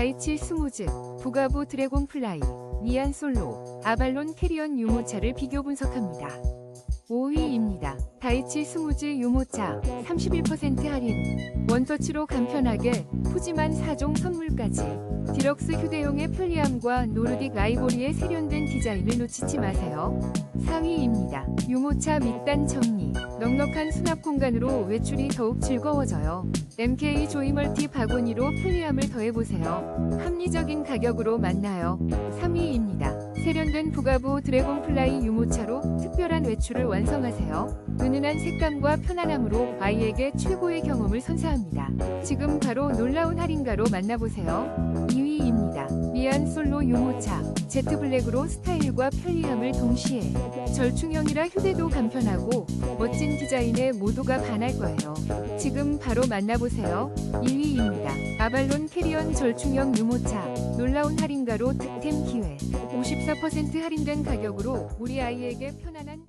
다이치 스무즈, 부가보 드래곤 플라이, 니안 솔로, 아발론 캐리언 유모차를 비교 분석합니다. 5위입니다. 다이치 스무즈 유모차 31% 할인. 원터치로 간편하게 푸짐한 4종 선물까지. 디럭스 휴대용의 편리함과 노르딕 아이보리의 세련된 디자인을 놓치지 마세요. 4위입니다. 유모차 밑단 정리. 넉넉한 수납 공간으로 외출이 더욱 즐거워져요. MK 조이멀티 바구니로 편리함을 더해보세요. 합리적인 가격으로 만나요. 3위입니다. 세련된 부가부 드래곤플라이 유모차로 특별한 외출을 완성하세요. 은은한 색감과 편안함으로 아이에게 최고의 경험을 선사합니다. 지금 바로 놀라운 할인가로 만나보세요. 2위입니다. 미안 솔로 유모차. 제트 블랙으로 스타일과 편리함을 동시에 절충형이라 휴대도 간편하고 멋진 디자인에 모두가 반할 거예요. 지금 바로 만나보세요. 1위입니다. 아발론 캐리언 절충형 유모차. 놀라운 할인가로 득템 기회. 54% 할인된 가격으로 우리 아이에게 편안한